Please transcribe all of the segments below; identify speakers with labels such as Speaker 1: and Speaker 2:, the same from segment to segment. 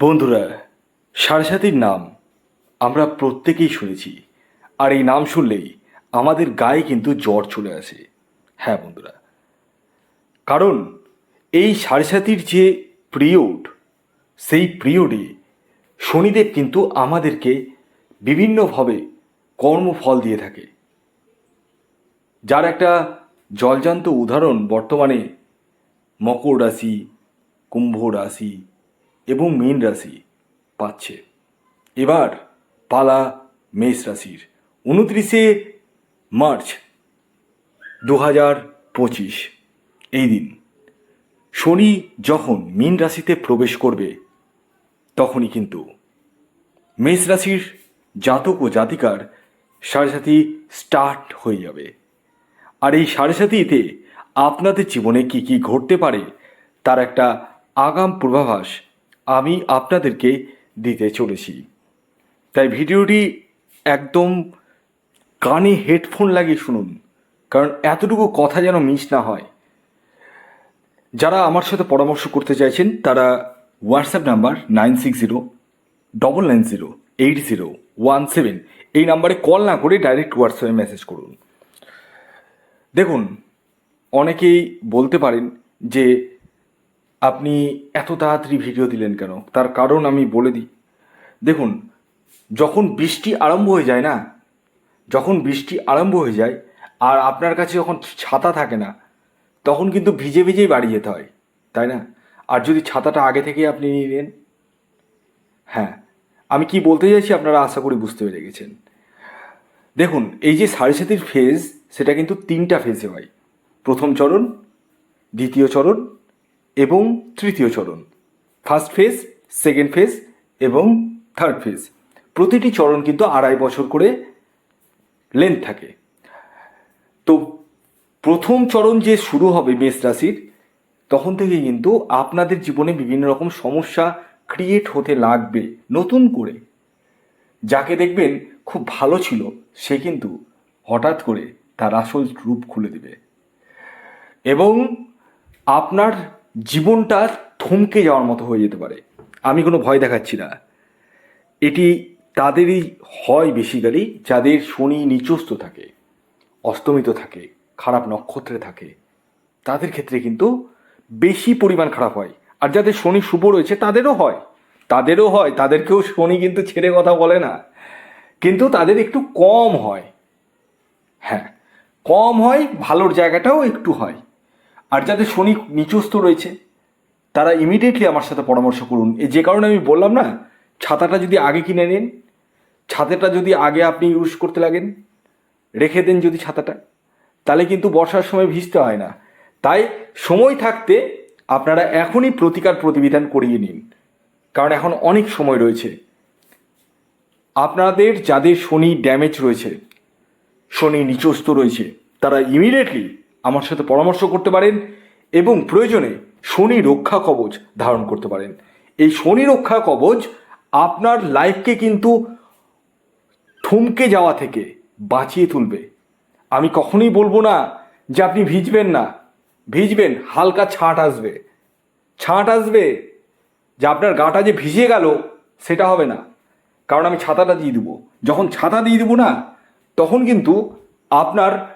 Speaker 1: বন্ধুরা, সারসাথীর নাম আমরা প্রত্যেকেই শুনেছি, আর এই নাম শুনলেই আমাদের গায়ে কিন্তু জ্বর চলে আসে। হ্যাঁ বন্ধুরা, কারণ এই সারসাথীর যে পিরিয়ড, সেই পিরিয়ডে শনিদেব কিন্তু আমাদেরকে বিভিন্নভাবে কর্মফল দিয়ে থাকে। যার একটা জলজান্ত উদাহরণ বর্তমানে মকর রাশি, কুম্ভ রাশি এবং মীন রাশি পাচ্ছে। এবার পালা মেষ রাশির উনত্রিশে মার্চ দু হাজার পঁচিশ। এই দিন শনি যখন মীন রাশিতে প্রবেশ করবে, তখনই কিন্তু মেষ রাশির জাতক ও জাতিকার সারসাথী স্টার্ট হয়ে যাবে। আর এই সাড়ে সারসাথীতে আপনাদের জীবনে কি কি ঘটতে পারে, তার একটা আগাম পূর্বাভাস আমি আপনাদেরকে দিতে চলেছি। তাই ভিডিওটি একদম কানে হেডফোন লাগিয়ে শুনুন, কারণ এতটুকু কথা যেন মিস না হয়। যারা আমার সাথে পরামর্শ করতে চাইছেন, তারা WhatsApp number nine six zero double nine zero eight zero one seven এই নাম্বারে কল না করে ডাইরেক্ট হোয়াটসঅ্যাপে মেসেজ করুন। দেখুন, অনেকেই বলতে পারেন যে আপনি এত তাড়াতাড়ি ভিডিও দিলেন কেন? তার কারণ আমি বলে দিই। দেখুন, যখন বৃষ্টি আরম্ভ হয়ে যায় না, যখন বৃষ্টি আরম্ভ হয়ে যায় আর আপনার কাছে যখন ছাতা থাকে না, তখন কিন্তু ভিজে ভিজেই বাড়ি যেতে হয়, তাই না? আর যদি ছাতাটা আগে থেকেই আপনি নিয়ে নেন? হ্যাঁ আমি কি বলতে চাইছি আপনারা আশা করি বুঝতে পেরে গেছেন। দেখুন, এই যে সাড়ে সাতির ফেজ সেটা কিন্তু তিনটা ফেজে হয়। প্রথম চরণ, দ্বিতীয় চরণ এবং তৃতীয় চরণ। ফার্স্ট ফেজ সেকেন্ড ফেজ এবং থার্ড ফেজ প্রতিটি চরণ কিন্তু আড়াই বছর করে লেন্থ থাকে। তো প্রথম চরণ যে শুরু হবে মেষ রাশির, তখন থেকে কিন্তু আপনাদের জীবনে বিভিন্ন রকম সমস্যা ক্রিয়েট হতে লাগবে নতুন করে। যাকে দেখবেন খুব ভালো ছিল, সে কিন্তু হঠাৎ করে তার আসল রূপ খুলে দেবে। এবং আপনার জীবনটা থমকে যাওয়ার মতো হয়ে যেতে পারে। আমি কোনো ভয় দেখাচ্ছি না। এটি তাদেরই হয় বেসিক্যালি যাদের শনি নিচস্ত থাকে, অস্তমিত থাকে, খারাপ নক্ষত্রে থাকে। তাদের ক্ষেত্রে কিন্তু বেশি পরিমাণ খারাপ হয়। আর যাদের শনি শুভ রয়েছে, তাদেরও হয়। তাদেরও হয়, তাদেরকেও শনি কিন্তু ছেড়ে কথা বলে না। কিন্তু তাদের একটু কম হয়। হ্যাঁ কম হয়, ভালোর জায়গাটাও একটু হয়। আর যাদের শনি নিচস্থ রয়েছে, তারা ইমিডিয়েটলি আমার সাথে পরামর্শ করুন। যে কারণে আমি বললাম না, ছাতাটা যদি আগে কিনে নিন, ছাতাটা যদি আগে আপনি ইউজ করতে লাগেন, রেখে দেন যদি ছাতাটা, তাহলে কিন্তু বর্ষার সময় ভিজতে হয় না। তাই সময় থাকতে আপনারা এখনই প্রতিকার প্রতিবিধান করিয়ে নিন, কারণ এখন অনেক সময় রয়েছে। আপনাদের যাদের শনি ড্যামেজ রয়েছে, শনি নিচস্ত রয়েছে, তারা ইমিডিয়েটলি আমার সাথে পরামর্শ করতে পারেন এবং প্রয়োজনে শনি রক্ষা কবচ ধারণ করতে পারেন। এই শনি রক্ষা কবচ আপনার লাইফকে কিন্তু থমকে যাওয়া থেকে বাঁচিয়ে তুলবে। আমি কখনোই বলব না যে আপনি ভিজবেন না। ভিজবেন, হালকা ছাঁট আসবে। ছাঁট আসবে। যে আপনার গাটা যে ভিজে গেল, সেটা হবে না। কারণ আমি ছাতাটা দিয়ে দেবো। যখন ছাতা দিয়ে দেবো না, তখন কিন্তু আপনার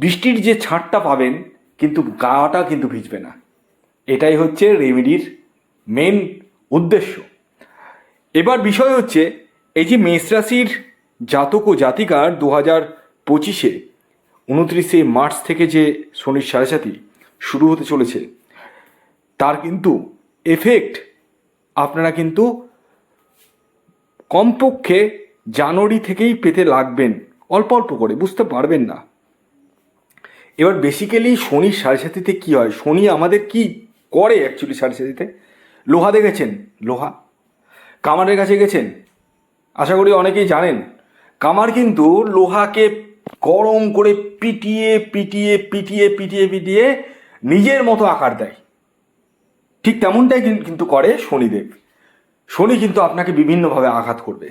Speaker 1: বৃষ্টির যে ছাঁটটা পাবেন, কিন্তু গাটা কিন্তু ভিজবে না। এটাই হচ্ছে রেমেডির মেন উদ্দেশ্য। এবার বিষয় হচ্ছে, এই যে মেষ রাশির জাতক ও জাতিকার দু হাজার পঁচিশে উনত্রিশে মার্চ থেকে যে শনির সাড়ে শুরু হতে চলেছে, তার কিন্তু এফেক্ট আপনারা কিন্তু কমপক্ষে জানুয়ারি থেকেই পেতে লাগবেন, অল্প অল্প করে, বুঝতে পারবেন না। এবার বেসিক্যালি শনির সাড়ে সাথীতে কী হয়? শনি আমাদের কি করে অ্যাকচুয়ালি সাড়ে সাথীতে লোহা দেখেছেন? লোহা। কামারের কাছে গেছেন? আশা করি অনেকেই জানেন। কামার কিন্তু লোহাকে গরম করে পিটিয়ে পিটিয়ে পিটিয়ে পিটিয়ে পিটিয়ে নিজের মতো আকার দেয়। ঠিক তেমনটাই কিন্তু করে শনিদেব। শনি কিন্তু আপনাকে বিভিন্নভাবে আঘাত করবে।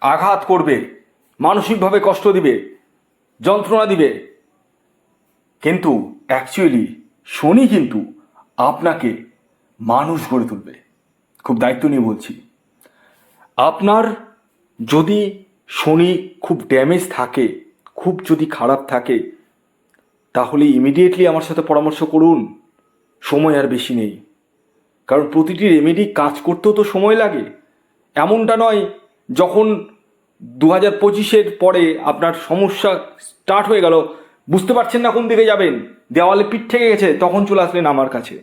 Speaker 1: আঘাত করবে। মানসিকভাবে কষ্ট দিবে। যন্ত্রণা দিবে। কিন্তু অ্যাকচুয়ালি শনি কিন্তু আপনাকে মানুষ গড়ে তুলবে। খুব দায়িত্ব নিয়ে বলছি। আপনার যদি শনি খুব ড্যামেজ থাকে, খুব যদি খারাপ থাকে, তাহলে ইমিডিয়েটলি আমার সাথে পরামর্শ করুন। সময় আর বেশি নেই। কারণ প্রতিটি রেমেডি কাজ করতেও তো সময় লাগে। এমনটা নয়, যখন দু হাজার পঁচিশের পরে আপনার সমস্যা স্টার্ট হয়ে গেল বুঝতে পারছেন না কোন দিকে যাবেন? দেওয়ালে পিঠ থেকে গেছে, তখন চলে আসলেন আমার কাছে।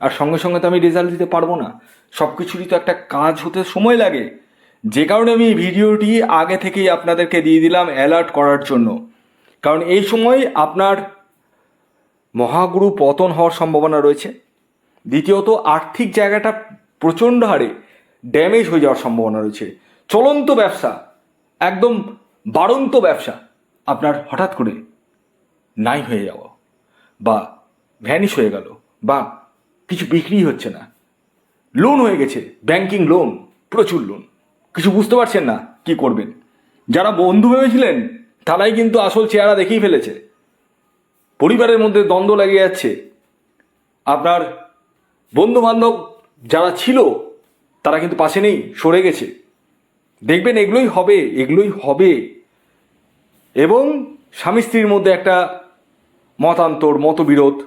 Speaker 1: আর সঙ্গে সঙ্গে তো আমি রেজাল্ট দিতে পারব না। সব কিছুরই তো একটা কাজ হতে সময় লাগে। যে কারণে আমি ভিডিওটি আগে থেকেই আপনাদেরকে দিয়ে দিলাম অ্যালার্ট করার জন্য। কারণ এই সময় আপনার মহাগুরু পতন হওয়ার সম্ভাবনা রয়েছে। দ্বিতীয়ত, আর্থিক জায়গাটা প্রচণ্ড হারে ড্যামেজ হয়ে যাওয়ার সম্ভাবনা রয়েছে। চলন্ত ব্যবসা, একদম বাড়ন্ত ব্যবসা, আপনার হঠাৎ করে নাই হয়ে যাওয়া বা ভ্যানিশ হয়ে গেল, বা কিছু বিক্রি হচ্ছে না। লোন হয়ে গেছে ব্যাংকিং লোন প্রচুর লোন কিছু বুঝতে পারছেন না কি করবেন? যারা বন্ধু ভেবেছিলেন, তারাই কিন্তু আসল চেহারা দেখেই ফেলেছে। পরিবারের মধ্যে দ্বন্দ্ব লেগে যাচ্ছে। আপনার বন্ধু বান্ধব যারা ছিল, তারা কিন্তু পাশে নেই, সরে গেছে। দেখবেন এগুলোই হবে এগুলোই হবে। এবং স্বামী স্ত্রীর মধ্যে একটা মতান্তর, মতবিরোধ,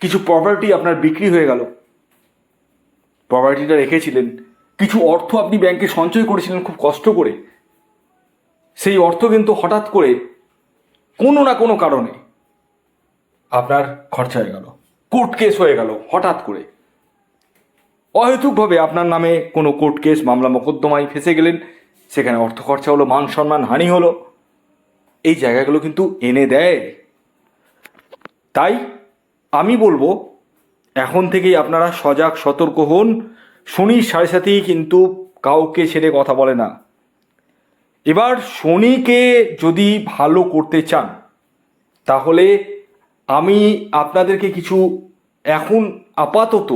Speaker 1: কিছু প্রপার্টি আপনার বিক্রি হয়ে গেল। প্রপার্টিটা রেখেছিলেন। কিছু অর্থ আপনি ব্যাংকে সঞ্চয় করেছিলেন খুব কষ্ট করে। সেই অর্থ কিন্তু হঠাৎ করে কোনো না কোনো কারণে আপনার খরচা হয়ে গেল কোর্ট কেস হয়ে গেল, হঠাৎ করে। অহেতুকভাবে আপনার নামে কোনো কোর্ট কেস মামলা মোকদ্দমায় ফেসে গেলেন। সেখানে অর্থ খরচা হলো, মান সম্মান হানি হলো। এই জায়গাগুলো কিন্তু এনে দেয়। তাই আমি বলব, এখন থেকেই আপনারা সজাগ, সতর্ক হন। শনির সাড়ে সাথেই কিন্তু কাউকে ছেড়ে কথা বলে না। এবার শনিকে যদি ভালো করতে চান, তাহলে আমি আপনাদেরকে কিছু এখন আপাতত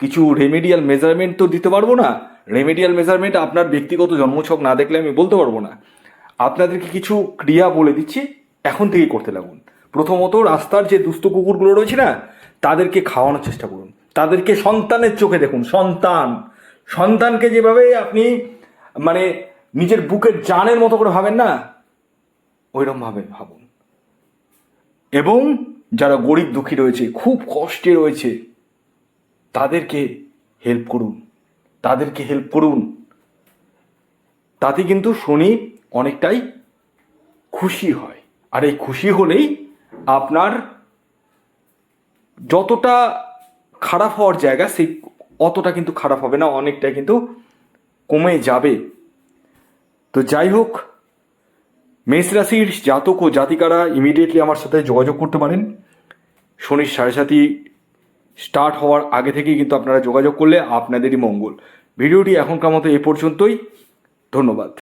Speaker 1: কিছু রেমেডিয়াল মেজারমেন্ট তো দিতে পারব না। রেমেডিয়াল মেজারমেন্ট আপনার ব্যক্তিগত জন্মছক না দেখলে আমি বলতে পারব না। আপনাদেরকে কিছু ক্রিয়া বলে দিচ্ছি, এখন থেকেই করতে লাগুন। প্রথমত রাস্তার যে দুস্থ কুকুরগুলো রয়েছে না, তাদেরকে খাওয়ানোর চেষ্টা করুন। তাদেরকে সন্তানের চোখে দেখুন, সন্তান। সন্তানকে যেভাবে আপনি মানে নিজের বুকের জানের মতো করে ভাবেন না ওইরকম ভাবে ভাবুন। এবং যারা গরিব দুঃখী রয়েছে, খুব কষ্টে রয়েছে, তাদেরকে হেল্প করুন। তাদেরকে হেল্প করুন। তাতে কিন্তু শনি অনেকটাই খুশি হয়। আর এই খুশি হলেই আপনার যতটা খারাপ হওয়ার জায়গা, সেই অতটা কিন্তু খারাপ হবে না অনেকটা কিন্তু কমে যাবে। তো যাই হোক, মেষ রাশির জাতক ও জাতিকারা ইমিডিয়েটলি আমার সাথে যোগাযোগ করতে পারেন। শনির সাড়ে স্টার্ট হওয়ার আগে থেকেই কিন্তু আপনারা যোগাযোগ করলে আপনাদেরই মঙ্গল। ভিডিওটি এখনকার মতো এ পর্যন্তই। ধন্যবাদ।